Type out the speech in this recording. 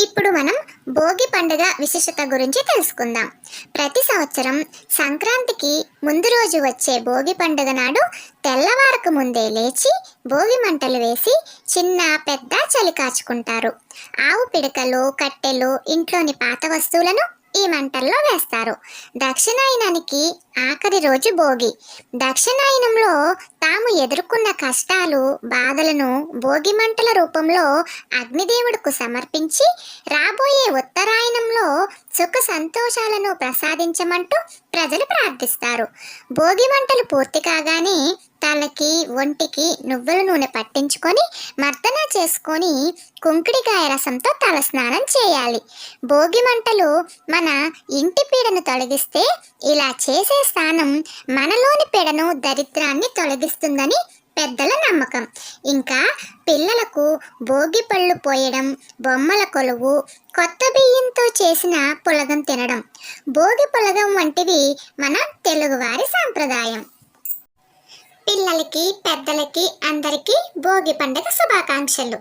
ఇప్పుడు మనం భోగి పండుగ విశిష్టత గురించి తెలుసుకుందాం. ప్రతి సంవత్సరం సంక్రాంతికి ముందు రోజు వచ్చే భోగి పండుగ నాడు తెల్లవారకు ముందే లేచి భోగి మంటలు వేసి చిన్న పెద్ద చలి కాచుకుంటారు. ఆవు పిడకలు కట్టెలు ఇంట్లోని పాత వస్తువులను ఈ మంటల్లో వేస్తారు. దక్షిణాయనానికి ఆఖరి రోజు భోగి. దక్షిణాయనంలో తాము ఎదుర్కొన్న కష్టాలు బాధలను భోగి మంటల రూపంలో అగ్నిదేవుడుకు సమర్పించి రాబోయే ఉత్తరాయణంలో సుఖ సంతోషాలను ప్రసాదించమంటూ ప్రజలు ప్రార్థిస్తారు. భోగి మంటలు పూర్తి కాగానే తలకి ఒంటికి నువ్వుల నూనె పట్టించుకొని మర్దన చేసుకొని కుంకుడికాయ రసంతో తలస్నానం చేయాలి. భోగి మంటలు మన ఇంటి తొలగిస్తే ఇలా చేసే స్నానం మనలోని పెడను దరిద్రాన్ని తొలగిస్తుందని పెద్దల నమ్మకం. ఇంకా పిల్లలకు భోగి పళ్ళు పోయడం బొమ్మల కొలువు కొత్త బియ్యంతో చేసిన పులగం తినడం భోగి పులగం వంటివి మన తెలుగువారి సాంప్రదాయం. పిల్లలకి పెద్దలకి అందరికీ భోగి పండుగ శుభాకాంక్షలు.